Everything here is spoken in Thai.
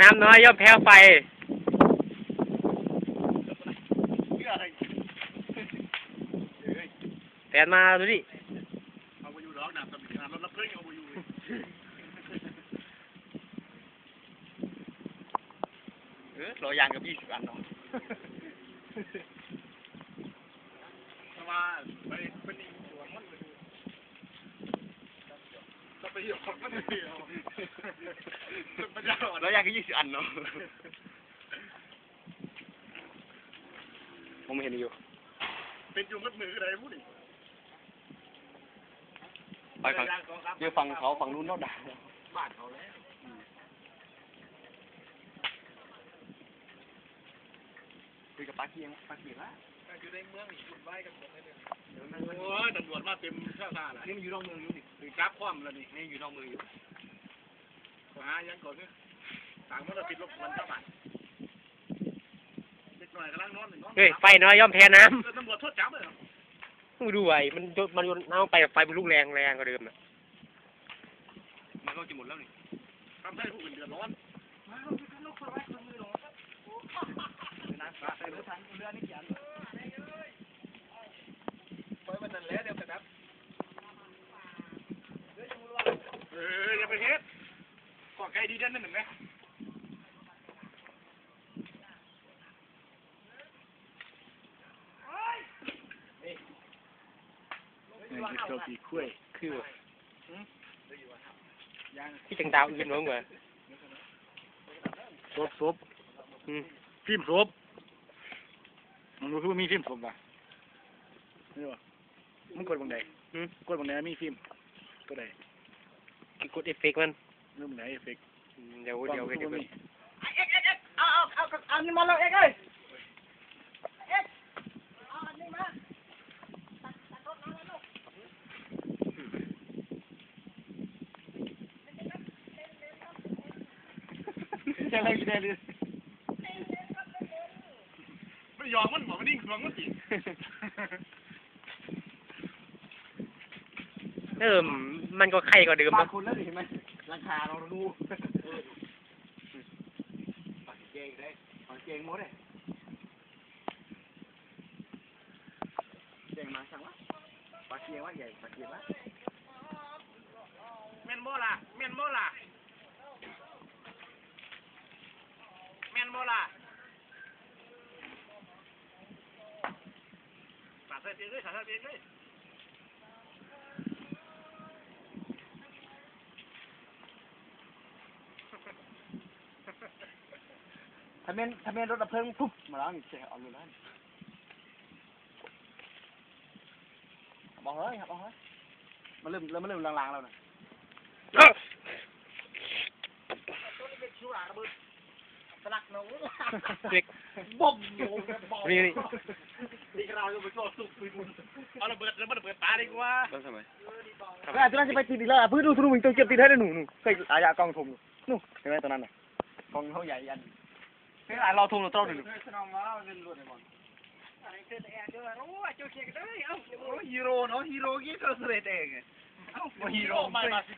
น้ำน้อยย่อมแพ้ไฟเชื่ออะไรเฮ้ยแผนมาดูดิ เอาไปอยู่ดอกน้ำตำน้ำรถรับเพิ่งเอาไปอยู่เออรอยางกับยี่สิบอันเนาะแต่ว่าไปเป็นอีกส่วนมันไปดู ก็ไปอยู่ของมันเดียวเป็นปัญญาอ่อนรอยางก็ยี่สิบอันเนาะผมเห็นอยู่ เป็นอยู่มัดมืออะไรพูดดิไปฝั่งเดี๋ยวฝั่งเขาฝั่งนู้นเนาะด่าบ้านเขาแล้ว คุยกับป้าเกียงป้าเกียงละอยู่ในเมืองนี่คุณไว้กันหมดเลยโอ้ยตำรวจมาเต็มเสื้อผ้าละนี่มันอยู่นอกเมืองอยู่นี่คือกราฟคว่ำแล้วนี่นี่อยู่นอกเมืองอยู่หายังก่อนเนี่ยต่างมันจะปิดลบมันเท่าไหร่เด็กหน่อยกำลังนอนนอนเฮ้ยไฟน้อยย่อมแพ้น้ตำรวจโทษจับเลยำมึงดูไว้มันโยนมันโยนน้ำไปไฟมันลุกแรงแรงกว่าเดิมน่ะมันก็จะหมดแล้วนี่ทำให้ผู้อื่นเดือดร้อน นะใส่รถทันเรือนี่ยันปล่อยมันนั่นแหละเดี๋ยวไปแบบเอออย่าไปเฮ็ดก่อไกลดีด่นนั่นหนึ่งไหมนี่คือตัวปีคุ้ยคือที่จังดาวอื่นมั้งเว้ยซบซบ อืมฟิล์มซบมันรู้คือว่ามีฟิล์มซบป่ะนี่วะมันกดบังใดอืม กดบังใดมีฟิล์มตัวใดกดเอฟเฟกต์มันเรื่องบังใดเอฟเฟกต์อืมเดี๋ยวเดี๋ยวเดี๋ยวมีเอาเอาเอาเอานี่มาแล้วเอ็กเอ้ยจะอะไรกินได้เลยไม่ย อมมันบอกมันนิ่งหวงมันสิเออมันก็ไข่กว่าเดิมบาเนาะงคนแล้วเห็นไหมราคาเราดูปากเก่งได้ปากเก่งหมดเลยเก่งมาสั่งวะปากเก่งว่าใหญ่ปากเก่งวะแมนโบล่ะแมนโบล่ะแมนโบล่ะ สาดใส่เตียงเลยสาดใส่เตียงเลยทะเบียนทะเบียนรถ ดับเลิงปุ๊บมาแล้วนี่เสียเอาเลยแล้วบอกเฮ้ยครับบอกเฮ้ยมันเริ่มเริ่มมันเริ่มลางๆแล้วนะเอ้าสลักหนูเด็กบ่มโยงบ่มนี่นี่นี่เราจะไปโซ่สุกเอาระเบิดแล้วมันระเบิดตาดีกว่าต้องทำไมเออตัวนั้นจะไปติดอีกแล้วอะพื้นดูสนุกตัวเก็บติดให้ได้หนูหนูเคยอายากองทมหนู่นเห็นไหมตัวนั้นน่ะกองเขาใหญ่ยันเฮ้ยอะเราทมเราต้องหนึ่งฮีโร่เนาะฮีโร่ยี่ก็เสร็จเองเอ้าฮีโร่มามาสิ